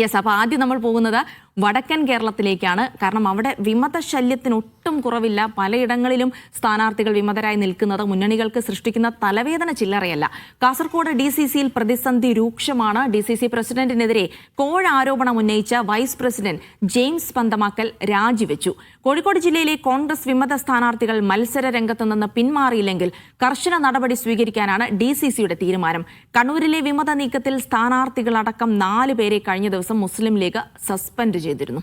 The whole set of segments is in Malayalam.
യെസ് അപ്പോൾ ആദ്യം നമ്മൾ പോകുന്നത് വടക്കൻ കേരളത്തിലേക്കാണ്. കാരണം അവിടെ വിമത ശല്യത്തിന് ഒട്ടും കുറവില്ല. പലയിടങ്ങളിലും സ്ഥാനാർത്ഥികൾ വിമതരായി നിൽക്കുന്നത് മുന്നണികൾക്ക് സൃഷ്ടിക്കുന്ന തലവേദന ചില്ലറയല്ല. കാസർകോട് ഡി സി സിയിൽ പ്രതിസന്ധി രൂക്ഷമാണ്. ഡി സി സി പ്രസിഡന്റിനെതിരെ കോഴ ആരോപണം ഉന്നയിച്ച വൈസ് പ്രസിഡന്റ് ജെയിംസ് പന്തമാക്കൽ രാജിവെച്ചു. കോഴിക്കോട് ജില്ലയിലെ കോൺഗ്രസ് വിമത സ്ഥാനാർത്ഥികൾ മത്സര രംഗത്തു നിന്ന് പിന്മാറിയില്ലെങ്കിൽ കർശന നടപടി സ്വീകരിക്കാനാണ് ഡി സി സിയുടെ തീരുമാനം. കണ്ണൂരിലെ വിമത നീക്കത്തിൽ സ്ഥാനാർത്ഥികളടക്കം നാല് പേരെ കഴിഞ്ഞ ദിവസം മുസ്ലിം ലീഗ് സസ്പെൻഡ് ചെയ്തിരുന്നു.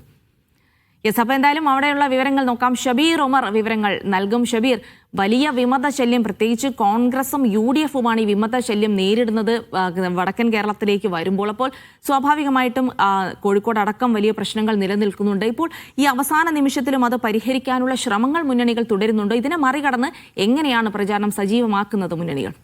യെസ് അപ്പോൾ എന്തായാലും അവിടെയുള്ള വിവരങ്ങൾ നോക്കാം. ഷബീർ ഉമർ വിവരങ്ങൾ നൽകും. ഷബീർ വലിയ വിമത ശല്യം പ്രത്യേകിച്ച് കോൺഗ്രസും യു ഡി എഫുമാണ് ഈ വിമത ശല്യം നേരിടുന്നത് വടക്കൻ കേരളത്തിലേക്ക് വരുമ്പോൾ. അപ്പോൾ സ്വാഭാവികമായിട്ടും കോഴിക്കോട് അടക്കം വലിയ പ്രശ്നങ്ങൾ നിലനിൽക്കുന്നുണ്ട്. ഇപ്പോൾ ഈ അവസാന നിമിഷത്തിലും അത് പരിഹരിക്കാനുള്ള ശ്രമങ്ങൾ മുന്നണികൾ തുടരുന്നുണ്ട്. ഇതിനെ മറികടന്ന് എങ്ങനെയാണ് പ്രചാരണം സജീവമാക്കുന്നത് മുന്നണികൾ?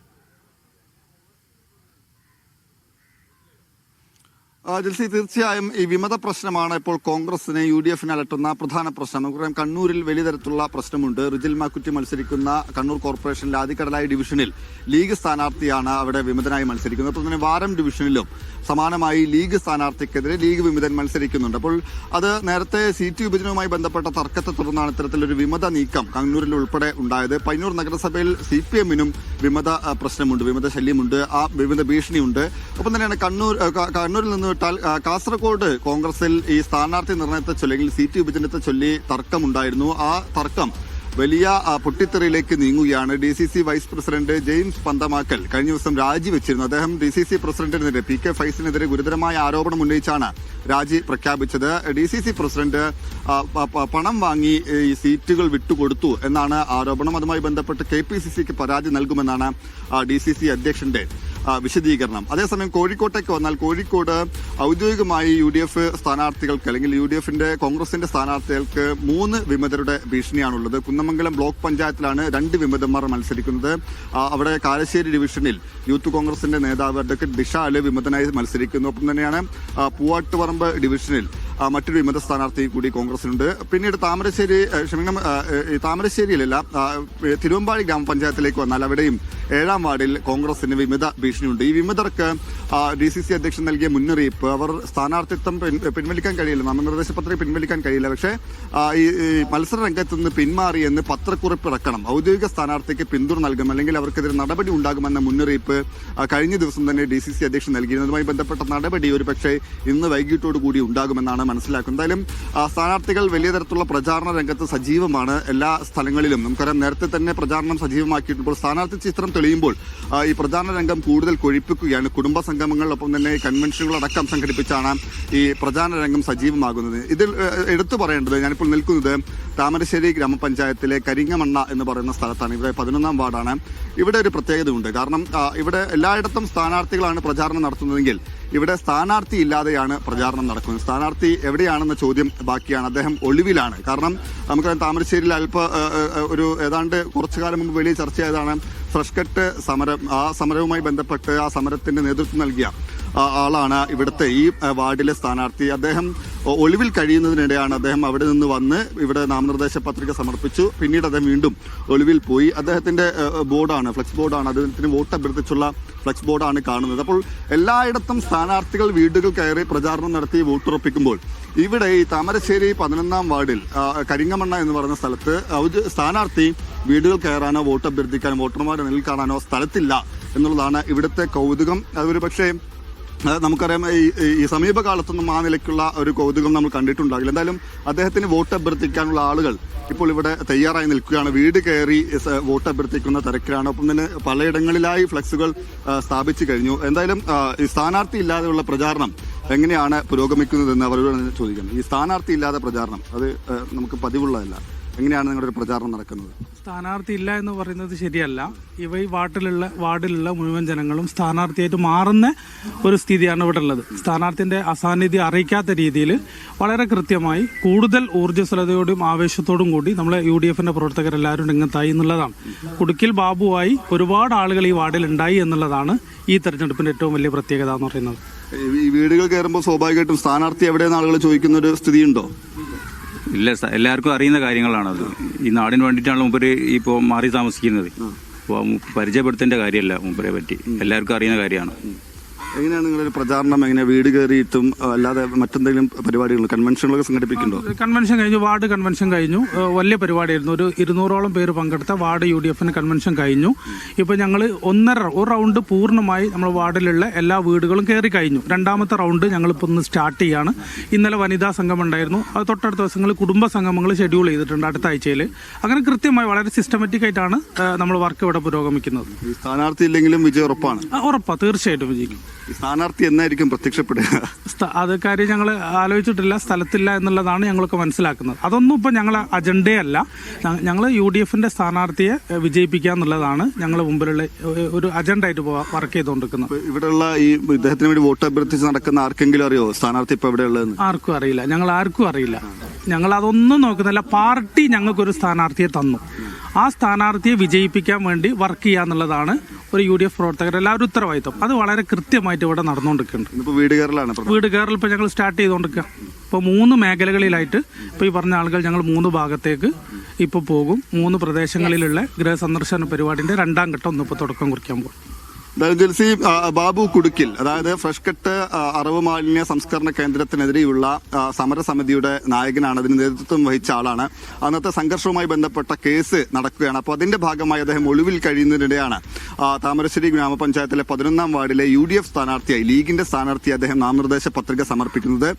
ജിൽസി തീർച്ചയായും ഈ വിമത പ്രശ്നമാണ് ഇപ്പോൾ കോൺഗ്രസിനെ യു ഡി എഫിനെ അലട്ടുന്ന പ്രധാന പ്രശ്നം. നമുക്കറിയാം കണ്ണൂരിൽ വലിയ തരത്തിലുള്ള പ്രശ്നമുണ്ട്. റിജിൽ മാക്കുറ്റി മത്സരിക്കുന്ന കണ്ണൂർ കോർപ്പറേഷനിലെ ആദ്യകടലായി ഡിവിഷനിൽ ലീഗ് സ്ഥാനാർത്ഥിയാണ് അവിടെ വിമതനായി മത്സരിക്കുന്നത്. അപ്പോൾ തന്നെ വാരം ഡിവിഷനിലും സമാനമായി ലീഗ് സ്ഥാനാർത്ഥിക്കെതിരെ ലീഗ് വിമതൻ മത്സരിക്കുന്നുണ്ട്. അപ്പോൾ അത് നേരത്തെ സീറ്റ് വിഭജനവുമായി ബന്ധപ്പെട്ട തർക്കത്തെ തുടർന്നാണ് ഇത്തരത്തിലൊരു വിമത നീക്കം കണ്ണൂരിൽ ഉൾപ്പെടെ ഉണ്ടായത്. പയ്യൂർ നഗരസഭയിൽ സി പി എമ്മിനും വിമത പ്രശ്നമുണ്ട് വിമത ശല്യമുണ്ട് ആ വിമത ഭീഷണിയുണ്ട്. ഒപ്പം തന്നെയാണ് കണ്ണൂർ കണ്ണൂരിൽ നിന്ന് കാസർഗോഡ് കോൺഗ്രസിൽ ഈ സ്ഥാനാർത്ഥി നിർണയത്തെ ചൊല്ലി അല്ലെങ്കിൽ സീറ്റ് വിഭജനത്തെ ചൊല്ലി തർക്കമുണ്ടായിരുന്നു. ആ തർക്കം വലിയ പൊട്ടിത്തെറിയിലേക്ക് നീങ്ങുകയാണ് D C C vice president James Panthamakkal കഴിഞ്ഞ ദിവസം രാജിവെച്ചിരുന്നു. അദ്ദേഹം ഡി സി സി പ്രസിഡന്റിനെതിരെ പി കെ ഫൈസിനെതിരെ ഗുരുതരമായ ആരോപണം ഉന്നയിച്ചാണ് രാജി പ്രഖ്യാപിച്ചത്. ഡി സി സി പ്രസിഡന്റ് പണം വാങ്ങി ഈ സീറ്റുകൾ വിട്ടുകൊടുത്തു എന്നാണ് ആരോപണം. അതുമായി ബന്ധപ്പെട്ട് കെ പി സി സിക്ക് പരാതി നൽകുമെന്നാണ് ഡി സി സി അധ്യക്ഷന്റെ വിശദീകരണം. അതേസമയം കോഴിക്കോട്ടേക്ക് വന്നാൽ കോഴിക്കോട് ഔദ്യോഗികമായി യു ഡി എഫ് സ്ഥാനാർത്ഥികൾക്ക് അല്ലെങ്കിൽ യു ഡി എഫിന്റെ കോൺഗ്രസിന്റെ സ്ഥാനാർത്ഥികൾക്ക് മൂന്ന് വിമതരുടെ ഭീഷണിയാണുള്ളത്. കുന്നമംഗലം ബ്ലോക്ക് പഞ്ചായത്തിലാണ് രണ്ട് വിമതന്മാർ മത്സരിക്കുന്നത്. അവിടെ കാലശ്ശേരി ഡിവിഷനിൽ യൂത്ത് കോൺഗ്രസിന്റെ നേതാവ് അഡ്വക്കേറ്റ് ദിഷാൽ വിമതനായി മത്സരിക്കുന്നു. ഒപ്പം തന്നെയാണ് പൂവാട്ടുപറമ്പ് ഡിവിഷനിൽ മറ്റൊരു വിമത സ്ഥാനാർത്ഥി കൂടി കോൺഗ്രസിനുണ്ട് പിന്നീട് താമരശ്ശേരി ക്ഷമിക്കണം താമരശ്ശേരിയിലല്ല തിരുവമ്പാടി ഗ്രാമപഞ്ചായത്തിലേക്ക് വന്നാൽ അവിടെയും ഏഴാം വാർഡിൽ കോൺഗ്രസിന് വിമത ഭീഷണിയുണ്ട്. ഈ വിമതർക്ക് ഡി സി സി അധ്യക്ഷൻ നൽകിയ മുന്നറിയിപ്പ് അവർ സ്ഥാനാർത്ഥിത്വം പിൻവലിക്കാൻ കഴിയില്ല. നാമനിർദ്ദേശ പത്രിക പിൻവലിക്കാൻ കഴിയില്ല. പക്ഷേ ഈ മത്സര രംഗത്ത് നിന്ന് പിന്മാറി എന്ന് പത്രക്കുറിപ്പ് ഇറക്കണം ഔദ്യോഗിക സ്ഥാനാർത്ഥിക്ക് പിന്തുണ നൽകും. അല്ലെങ്കിൽ അവർക്കെതിരെ നടപടി ഉണ്ടാകുമെന്ന മുന്നറിയിപ്പ് കഴിഞ്ഞ ദിവസം തന്നെ ഡി സി സി അധ്യക്ഷൻ നൽകിയിരുന്നതുമായി ബന്ധപ്പെട്ട നടപടി ഒരു പക്ഷേ ഇന്ന് വൈകിട്ടോടുകൂടി ഉണ്ടാകുമെന്നാണ് മനസ്സിലാക്കുന്നത് എന്തായാലും സ്ഥാനാർത്ഥികൾ വലിയ തരത്തിലുള്ള പ്രചാരണ രംഗത്ത് സജീവമാണ് എല്ലാ സ്ഥലങ്ങളിലും. നമുക്കറിയാം നേരത്തെ തന്നെ പ്രചാരണം സജീവമാക്കിയിട്ടുമ്പോൾ സ്ഥാനാർത്ഥി ചിത്രം തെളിയുമ്പോൾ ഈ പ്രചാരണ രംഗം കൂടുതൽ കൊഴിപ്പിക്കുകയാണ്. കുടുംബ സംഗമങ്ങളിലൊപ്പം തന്നെ കൺവെൻഷനുകളടക്കം സംഘടിപ്പിച്ചാണ് ഈ പ്രചാരണ രംഗം സജീവമാകുന്നത്. ഇതിൽ എടുത്തു പറയേണ്ടത് ഞാനിപ്പോൾ നിൽക്കുന്നത് താമരശ്ശേരി ഗ്രാമപഞ്ചായത്തിലെ കരിങ്ങമണ്ണ എന്ന് പറയുന്ന സ്ഥലത്താണ്. ഇവിടെ പതിനൊന്നാം വാർഡാണ്. ഇവിടെ ഒരു പ്രത്യേകതയുണ്ട്. കാരണം ഇവിടെ എല്ലായിടത്തും സ്ഥാനാർത്ഥികളാണ് പ്രചാരണം നടത്തുന്നതെങ്കിൽ ഇവിടെ സ്ഥാനാർത്ഥി ഇല്ലാതെയാണ് പ്രചാരണം നടക്കുന്നത്. സ്ഥാനാർത്ഥി എവിടെയാണെന്ന ചോദ്യം ബാക്കിയാണ്. അദ്ദേഹം ഒളിവിലാണ്. കാരണം നമുക്കറിയാം താമരശ്ശേരിയിൽ അല്പ ഒരു ഏതാണ്ട് കുറച്ചു കാലം മുമ്പ് വലിയ ചർച്ചയായതാണ് ഫ്രഷ് കട്ട് സമരം. ആ സമരവുമായി ബന്ധപ്പെട്ട് ആ സമരത്തിന്റെ നേതൃത്വം നൽകിയ ആളാണ് ഇവിടുത്തെ ഈ വാർഡിലെ സ്ഥാനാർത്ഥി. അദ്ദേഹം ഒളിവിൽ കഴിയുന്നതിനിടെയാണ് അദ്ദേഹം അവിടെ നിന്ന് വന്ന് ഇവിടെ നാമനിർദ്ദേശ പത്രിക സമർപ്പിച്ചു. പിന്നീട് അദ്ദേഹം വീണ്ടും ഒളിവിൽ പോയി. അദ്ദേഹത്തിന്റെ ബോർഡാണ് ഫ്ലെക്സ് ബോർഡാണ്. അദ്ദേഹത്തിന് വോട്ട് അഭ്യർത്ഥിച്ചുള്ള ഫ്ലെക്സ് ബോർഡാണ് കാണുന്നത്. അപ്പോൾ എല്ലായിടത്തും സ്ഥാനാർത്ഥികൾ വീടുകൾ കയറി പ്രചാരണം നടത്തി വോട്ടുറപ്പിക്കുമ്പോൾ ഇവിടെ ഈ താമരശ്ശേരി പതിനൊന്നാം വാർഡിൽ കരിങ്ങമണ്ണ എന്ന് പറയുന്ന സ്ഥലത്ത് സ്ഥാനാർത്ഥി വീടുകൾ കയറാനോ വോട്ട് അഭ്യർത്ഥിക്കാനോ വോട്ടർമാരെ നേരിൽ സ്ഥലത്തില്ല എന്നുള്ളതാണ് ഇവിടുത്തെ കൗതുകം. അതൊരു പക്ഷേ നമുക്കറിയാം ഈ സമീപകാലത്തൊന്നും ആ നിലയ്ക്കുള്ള ഒരു കൗതുകം നമ്മൾ കണ്ടിട്ടുണ്ടാകില്ല. എന്തായാലും അദ്ദേഹത്തിന് വോട്ട് അഭ്യർത്ഥിക്കാനുള്ള ആളുകൾ ഇപ്പോൾ ഇവിടെ തയ്യാറായി നിൽക്കുകയാണ്. വീട് കയറി വോട്ട് അഭ്യർത്ഥിക്കുന്ന തിരക്കിലാണ്. ഒപ്പം തന്നെ പലയിടങ്ങളിലായി ഫ്ലക്സുകൾ സ്ഥാപിച്ചു കഴിഞ്ഞു. എന്തായാലും ഈ സ്ഥാനാർത്ഥി ഇല്ലാതെയുള്ള പ്രചാരണം എങ്ങനെയാണ് പുരോഗമിക്കുന്നതെന്ന് അവരോട് ചോദിക്കണം ഈ സ്ഥാനാർത്ഥി ഇല്ലാതെ പ്രചാരണം അത് നമുക്ക് പതിവുള്ളതല്ല. എങ്ങനെയാണ് നിങ്ങളുടെ ഒരു പ്രചാരണം നടക്കുന്നത്? സ്ഥാനാർത്ഥി ഇല്ല എന്ന് പറയുന്നത് ശരിയല്ല. ഇവ ഈ വാർഡിലുള്ള വാർഡിലുള്ള മുഴുവൻ ജനങ്ങളും സ്ഥാനാർത്ഥിയായിട്ട് മാറുന്ന ഒരു സ്ഥിതിയാണ് ഇവിടെ ഉള്ളത്. സ്ഥാനാർത്ഥിന്റെ അസാന്നിധ്യം അറിയിക്കാത്ത രീതിയിൽ വളരെ കൃത്യമായി കൂടുതൽ ഊർജസ്വലതയോടും ആവേശത്തോടും കൂടി നമ്മളെ യു ഡി എഫിന്റെ പ്രവർത്തകരെല്ലാവരും രംഗത്തായി എന്നുള്ളതാണ്. കുടുക്കിൽ ബാബുവായി ഒരുപാട് ആളുകൾ ഈ വാർഡിൽ ഉണ്ടായി എന്നുള്ളതാണ് ഈ തെരഞ്ഞെടുപ്പിന്റെ ഏറ്റവും വലിയ പ്രത്യേകത എന്ന് പറയുന്നത്. ഈ വീടുകൾ കയറുമ്പോൾ സ്വാഭാവികമായിട്ടും സ്ഥാനാർത്ഥി എവിടെയെന്ന് ആളുകൾ ചോദിക്കുന്ന ഒരു സ്ഥിതിയുണ്ടോ? ഇല്ല എല്ലാവർക്കും അറിയുന്ന കാര്യങ്ങളാണത് ഈ നാടിന് വേണ്ടിയിട്ടാണ് മൂപ്പര് ഇപ്പോൾ മാറി താമസിക്കുന്നത്. അപ്പോൾ പരിചയപ്പെടുത്തേണ്ട കാര്യമല്ല മൂപ്പരെ പറ്റി. എല്ലാവർക്കും അറിയുന്ന കാര്യമാണ്. എങ്ങനെയാണ് നിങ്ങളൊരു പ്രചാരണം? എങ്ങനെ വീട് കയറിയിട്ടും അല്ലാതെ മറ്റെന്തെങ്കിലും പരിപാടികൾ കൺവെൻഷനുകളൊക്കെ സംഘടിപ്പിക്കുന്നുണ്ടോ? കൺവെൻഷൻ കഴിഞ്ഞു വാർഡ് കൺവെൻഷൻ കഴിഞ്ഞു. വലിയ പരിപാടിയായിരുന്നു. ഒരു ഇരുന്നൂറോളം പേര് പങ്കെടുത്ത വാർഡ് യു ഡി എഫിന് കൺവെൻഷൻ കഴിഞ്ഞു. ഇപ്പോൾ ഞങ്ങൾ ഒന്നര ഒരു റൗണ്ട് പൂർണമായി നമ്മൾ വാർഡിലുള്ള എല്ലാ വീടുകളും കയറി കഴിഞ്ഞു. രണ്ടാമത്തെ റൗണ്ട് ഞങ്ങളിപ്പോൾ ഒന്ന് സ്റ്റാർട്ട് ചെയ്യാണ്. ഇന്നലെ വനിതാ സംഘം ഉണ്ടായിരുന്നു. അത് തൊട്ടടുത്ത ദിവസങ്ങളിൽ കുടുംബ സംഗമങ്ങൾ ഷെഡ്യൂൾ ചെയ്തിട്ടുണ്ട് അടുത്ത ആഴ്ചയിൽ അങ്ങനെ കൃത്യമായി വളരെ സിസ്റ്റമാറ്റിക് ആയിട്ടാണ് നമ്മൾ വർക്ക് ഇവിടെ പുരോഗമിക്കുന്നത്. സ്ഥാനാർത്ഥി ഇല്ലെങ്കിലും വിജയം ഉറപ്പാണ്. ഉറപ്പാണ് തീർച്ചയായിട്ടും വിജയിക്കും. സ്ഥാനാർത്ഥി എന്നായിരിക്കും പ്രത്യക്ഷപ്പെടുക. അത് കാര്യം ഞങ്ങൾ ആലോചിച്ചിട്ടില്ല സ്ഥലത്തില്ല എന്നുള്ളതാണ് ഞങ്ങൾക്ക് മനസ്സിലാക്കുന്നത്. അതൊന്നും ഇപ്പം ഞങ്ങളെ അജണ്ടയല്ല. ഞങ്ങൾ യു ഡി എഫിന്റെ സ്ഥാനാർത്ഥിയെ വിജയിപ്പിക്കുക എന്നുള്ളതാണ് ഞങ്ങൾ മുമ്പിലുള്ള ഒരു അജണ്ട ആയിട്ട് വർക്ക് ചെയ്തുകൊണ്ടിരിക്കുന്നത് ഇവിടെയുള്ള ഈ ഇദ്ദേഹത്തിന് വേണ്ടി വോട്ട് അഭ്യർത്ഥിച്ച് നടക്കുന്ന ആർക്കെങ്കിലും അറിയോ? സ്ഥാനാർത്ഥി ഇപ്പൊ എവിടെയുള്ളതെന്ന്? ആർക്കും അറിയില്ല. ഞങ്ങൾ ആർക്കും അറിയില്ല. ഞങ്ങൾ അതൊന്നും നോക്കുന്നില്ല. പാർട്ടി ഞങ്ങൾക്കൊരു സ്ഥാനാർത്ഥിയെ തന്നു. ആ സ്ഥാനാർത്ഥിയെ വിജയിപ്പിക്കാൻ വേണ്ടി വർക്ക് ചെയ്യുക എന്നുള്ളതാണ് ഒരു യു ഡി എഫ് പ്രവർത്തകർ എല്ലാവരും ഉത്തരവാദിത്വം. അത് വളരെ കൃത്യമായിട്ട് ഇവിടെ നടന്നുകൊണ്ടിരിക്കുന്നുണ്ട്. വീട് കയറലാണ് വീട് കയറൽ ഇപ്പോൾ ഞങ്ങൾ സ്റ്റാർട്ട് ചെയ്തുകൊണ്ടിരിക്കുക ഇപ്പോൾ മൂന്ന് മേഖലകളിലായിട്ട് ഇപ്പോൾ ഈ പറഞ്ഞ ആളുകൾ ഞങ്ങൾ മൂന്ന് ഭാഗത്തേക്ക് ഇപ്പോൾ പോകും. മൂന്ന് പ്രദേശങ്ങളിലുള്ള ഗൃഹസന്ദർശന പരിപാടിന്റെ രണ്ടാം ഘട്ടം ഒന്ന് ഇപ്പോൾ തുടക്കം കുറിക്കാൻ പോകും. ജെൽസി ബാബു കുടുക്കിൽ അതായത് ഫ്രഷ് കട്ട് അറിവ് മാലിന്യ സംസ്കരണ കേന്ദ്രത്തിനെതിരെയുള്ള സമരസമിതിയുടെ നായകനാണ് അതിന് നേതൃത്വം വഹിച്ച ആളാണ്. അന്നത്തെ സംഘർഷവുമായി ബന്ധപ്പെട്ട കേസ് നടക്കുകയാണ്. അപ്പോൾ അതിന്റെ ഭാഗമായി അദ്ദേഹം ഒളിവിൽ കഴിയുന്നതിനിടെയാണ് താമരശ്ശേരി ഗ്രാമപഞ്ചായത്തിലെ പതിനൊന്നാം വാർഡിലെ യു ഡി എഫ് സ്ഥാനാർത്ഥിയായി ലീഗിന്റെ സ്ഥാനാർത്ഥി അദ്ദേഹം നാമനിർദ്ദേശ പത്രിക സമർപ്പിക്കുന്നത്.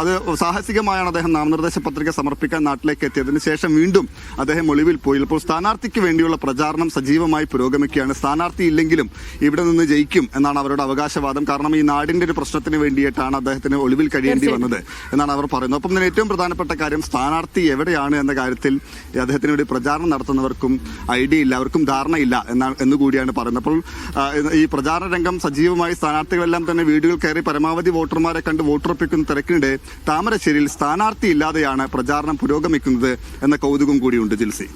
അത് സാഹസികമായാണ് അദ്ദേഹം നാമനിർദ്ദേശ പത്രിക സമർപ്പിക്കാൻ നാട്ടിലേക്ക് എത്തിയതിനു ശേഷം വീണ്ടും അദ്ദേഹം ഒളിവിൽ പോയി. ഇപ്പോൾ സ്ഥാനാർത്ഥിക്ക് വേണ്ടിയുള്ള പ്രചാരണം സജീവമായി പുരോഗമിക്കുകയാണ്. സ്ഥാനാർത്ഥി ഇല്ലെങ്കിലും ഇവിടെ നിന്ന് ജയിക്കും എന്നാണ് അവരുടെ അവകാശവാദം. കാരണം ഈ നാടിന്റെ ഒരു പ്രശ്നത്തിന് വേണ്ടിയിട്ടാണ് അദ്ദേഹത്തിന് ഒളിവിൽ കഴിയേണ്ടി വന്നത് എന്നാണ് അവർ പറയുന്നത്. ഒപ്പം തന്നെ ഏറ്റവും പ്രധാനപ്പെട്ട കാര്യം സ്ഥാനാർത്ഥി എവിടെയാണ് എന്ന കാര്യത്തിൽ അദ്ദേഹത്തിന് വേണ്ടി പ്രചാരണം നടത്തുന്നവർക്കും ഐഡിയ ഇല്ല അവർക്കും ധാരണയില്ല എന്നാണ് എന്നുകൂടിയാണ് പറയുന്നത്. അപ്പോൾ ഈ പ്രചാരണ രംഗം സജീവമായി സ്ഥാനാർത്ഥികളെല്ലാം തന്നെ വീടുകൾ കയറി പരമാവധി വോട്ടർമാരെ കണ്ട് വോട്ടുറപ്പിക്കുന്ന തിരക്കിനിടെ താമരശ്ശേരിയിൽ സ്ഥാനാർത്ഥി ഇല്ലാതെയാണ് പ്രചാരണം പുരോഗമിക്കുന്നത് എന്ന കൗതുകം കൂടിയുണ്ട് ജിൽസി.